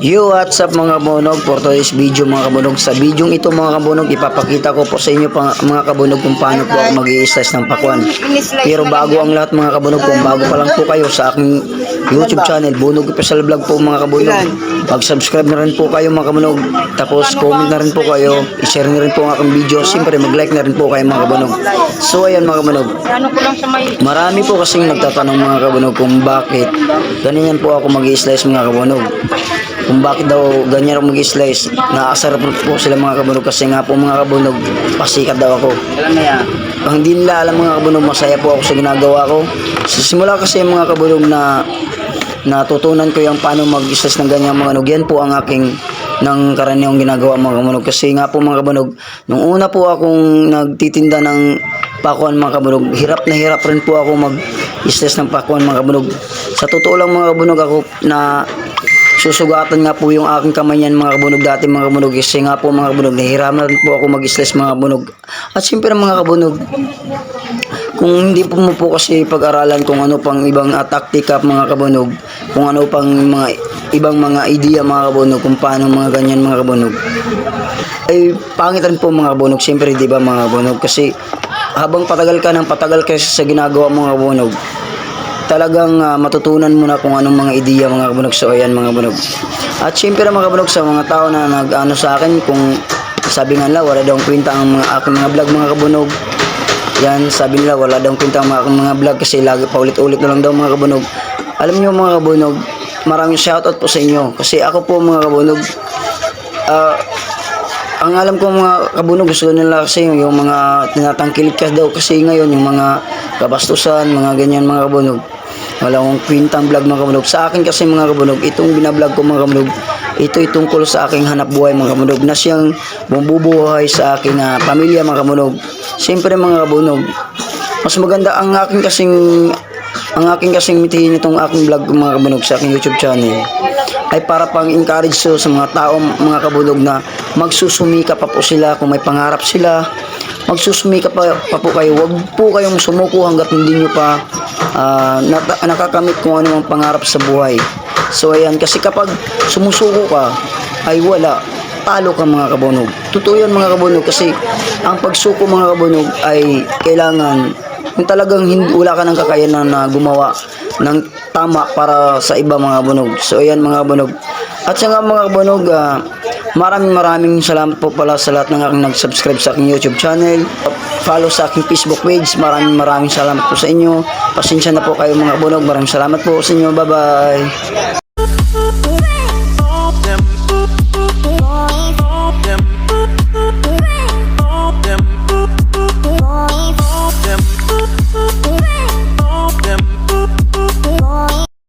Yo, what's up mga kabunog? For today's video mga kabunog. Sa video ito mga kabunog, ipapakita ko po sa inyo pa, mga kabunog kung paano po ako mag slice ng pakwan. Pero bago ang lahat mga kabunog, kung bago pa lang po kayo sa aking YouTube channel, Bunog Official Vlog po mga kabunog. Mag-subscribe na rin po kayo mga kabunog. Tapos comment na rin po kayo. I-share na rin po ang aking video. Siyempre mag-like na rin po kayo mga kabunog. So ayan mga kabunog. Marami po kasing nagtatanong mga kabunog kung bakit ganyan po ako mag slice mga kabunog. Kung bakit daw ganyan ako mag slice Nakasarap po sila mga kabunog kasi nga po mga kabunog, pasikat daw ako. Ang hindi nila alam mga kabunog, masaya po ako sa ginagawa ko. Simula kasi mga kabunog na natutunan ko yung paano mag-slice ng ganyan mga kabunog. Yan po ang aking ng karaniwang ginagawa mga kabunog. Kasi nga po mga kabunog, nung una po akong nagtitinda ng pakuan mga kabunog, hirap na hirap rin po ako mag-slice ng pakuan mga kabunog. Sa totoo lang mga kabunog ako na susugatan nga po yung aking kamay niyan mga kabunog. Dati mga kabunog kasi nga po mga kabunog. Nahihiraman rin po ako mag-slice mga kabunog. At siyempre mga kabunog kung hindi po mo po kasi pag-aralan kung ano pang ibang uh, taktika mga kabunog kung ano pang mga ibang mga idea mga kabunog kung paano mga ganyan mga kabunog ay pangit rin po mga kabunog. Siyempre di ba mga kabunog? Kasi habang patagal ka ng patagal kasi sa ginagawa mga kabunog talagang ah, matutunan mo na kung anong mga ideya mga kabunog so ayan mga kabunog. At syempre mga kabunog sa mga tao na nag ano sa akin kung sabi nga nila wala daw kwenta ang mga aking mga vlog mga kabunog. Yan sabi nila wala daw kwenta ang mga mga vlog kasi lagi paulit-ulit na lang daw mga kabunog. Alam niyo mga kabunog maraming shoutout po sa inyo. Kasi ako po mga kabunog ah ang alam ko mga kabunog gusto nila kasi yung mga tinatangkilik ka daw kasi ngayon yung mga kabastusan, mga ganyan mga kabunog. Wala akong kwintang vlog mga kabunog. Sa akin kasi mga kabunog, itong binablog ko mga kabunog, ito ay tungkol sa aking hanap buhay mga kabunog na siyang bumubuhay sa aking ah, pamilya mga kabunog. Siyempre mga kabunog, mas maganda ang aking kasing ang aking kasing mithiin itong aking vlog mga kabunog sa aking YouTube channel ay para pang encourage so sa mga tao mga kabunog na magsusumika pa po sila kung may pangarap sila. Magsusumika pa, pa po kayo. Wag po kayong sumuko hanggat hindi nyo pa ah, nata- nakakamit kung ano ang pangarap sa buhay. So ayan kasi kapag sumusuko ka ay wala. Talo ka mga kabunog. Totoo yan mga kabunog kasi ang pagsuko mga kabunog ay kailangan kung talagang hindi, wala ka ng kakayanan na gumawa ng tama para sa iba mga bunog. So ayan mga bunog. At sa nga mga bunog, ah, maraming maraming salamat po pala sa lahat ng aking nag-subscribe sa aking YouTube channel. Follow sa aking Facebook page. Maraming maraming salamat po sa inyo. Pasensya na po kayo mga bunog. Maraming salamat po sa inyo. Bye-bye.